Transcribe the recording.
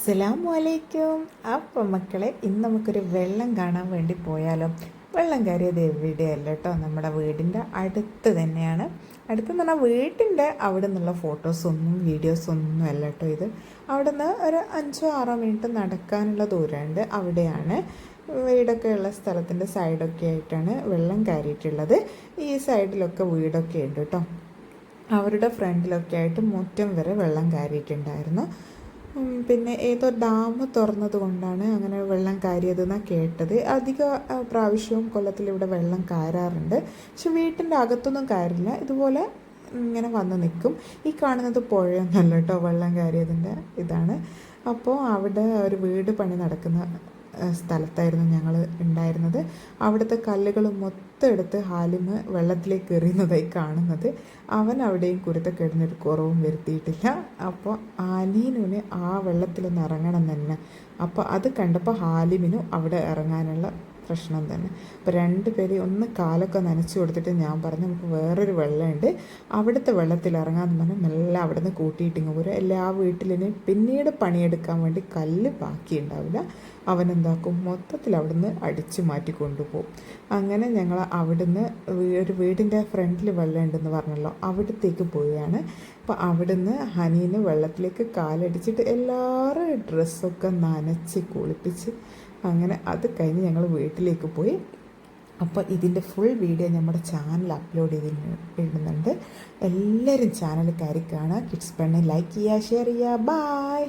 അസ്സലാമു അലൈക്കും അപ്പം മക്കളെ ഇന്ന് നമുക്കൊരു വെള്ളം കാണാൻ വേണ്ടി പോയാലോ? വെള്ളം കയറിയത് എവിടെയല്ല കേട്ടോ നമ്മുടെ വീടിന്റെ അടുത്ത് തന്നെയാണ്. അടുത്ത് അടുത്തെന്ന് പറഞ്ഞാൽ വീട്ടിന്റെ അവിടെ നിന്നുള്ള ഫോട്ടോസൊന്നും വീഡിയോസൊന്നും അല്ല കേട്ടോ ഇത്. അവിടെ നിന്ന് ഒരു അഞ്ചോ ആറോ മിനിറ്റ് നടക്കാനുള്ള ദൂരമുണ്ട്. അവിടെയാണ് വീടൊക്കെ ഉള്ള സ്ഥലത്തിന്റെ സൈഡൊക്കെ ആയിട്ടാണ് വെള്ളം കയറിയിട്ടുള്ളത്. ഈ സൈഡിലൊക്കെ വീടൊക്കെ ഉണ്ട് കേട്ടോ അവരുടെ ഫ്രണ്ടിലൊക്കെ ആയിട്ട് മുറ്റം വരെ വെള്ളം കയറിയിട്ടുണ്ടായിരുന്നു. പിന്നെ ഏതോ ഡാം തുറന്നത് കൊണ്ടാണ് അങ്ങനെ വെള്ളം കയറിയതെന്നാണ് കേട്ടത്. അധിക പ്രാവശ്യവും കൊല്ലത്തിൽ ഇവിടെ വെള്ളം കയറാറുണ്ട്. പക്ഷെ വീട്ടിന്റെ അകത്തൊന്നും കയറില്ല. ഇതുപോലെ ഇങ്ങനെ വന്ന് നിൽക്കും. ഈ കാണുന്നത് പുഴയൊന്നല്ല കേട്ടോ. വെള്ളം കയറിയതിന്റെ ഇതാണ്. അപ്പോൾ അവിടെ ഒരു വീട് പണി നടക്കുന്ന സ്ഥലത്തായിരുന്നു ഞങ്ങൾ ഉണ്ടായിരുന്നത്. അവിടുത്തെ കല്ലുകൾ മൊത്തം എടുത്ത് ഹാലിമ് വെള്ളത്തിലേക്ക് എറിയുന്നതായി കാണുന്നത്. അവൻ അവിടെയും കുരുത്തക്കെടുന്നൊരു കുറവും വരുത്തിയിട്ടില്ല. അപ്പോൾ ആലീനുവിന് ആ വെള്ളത്തിലൊന്ന് ഇറങ്ങണം തന്നെ. അപ്പോൾ അത് കണ്ടപ്പോൾ ഹാലിമിനും അവിടെ ഇറങ്ങാനുള്ള പ്രശ്നം തന്നെ. അപ്പോൾ രണ്ട് പേര് ഒന്ന് കാലൊക്കെ നനച്ചു കൊടുത്തിട്ട് ഞാൻ പറഞ്ഞു നമുക്ക് വേറൊരു വെള്ളമുണ്ട്. അവിടുത്തെ വെള്ളത്തിൽ ഇറങ്ങാമെന്ന് പറഞ്ഞാൽ മെല്ലെ അവിടെ നിന്ന് കൂട്ടിയിട്ടിങ്ങ് പോരും. എല്ലാ വീട്ടിലിന് പിന്നീട് പണിയെടുക്കാൻ വേണ്ടി കല്ല് ബാക്കിയുണ്ടാവില്ല അവനെന്താക്കും മൊത്തത്തിൽ അവിടുന്ന് അടിച്ചു മാറ്റി കൊണ്ടുപോകും. അങ്ങനെ ഞങ്ങൾ അവിടുന്ന് ഒരു വീടിന്റെ ഫ്രണ്ടിൽ വെള്ളം ഉണ്ടെന്ന് പറഞ്ഞല്ലോ അവിടത്തേക്ക് പോവുകയാണ്. അപ്പോൾ അവിടുന്ന് ഹനീന് വെള്ളത്തിലേക്ക് കാലടിച്ചിട്ട് എല്ലാവരും ഡ്രസ്സൊക്കെ നനച്ച് കുളിപ്പിച്ച് അങ്ങനെ അത് കഴിഞ്ഞ് ഞങ്ങൾ വീട്ടിലേക്ക് പോയി. അപ്പോൾ ഇതിന്റെ ഫുൾ വീഡിയോ നമ്മുടെ ചാനൽ അപ്ലോഡ് ചെയ്ത് ഇടുന്നുണ്ട്. എല്ലാവരും ചാനൽ കയറി കാണുക. കിഡ്സ് പെണ്ണെ ലൈക്ക് ചെയ്യുക ഷെയർ ചെയ്യുക. ബായ്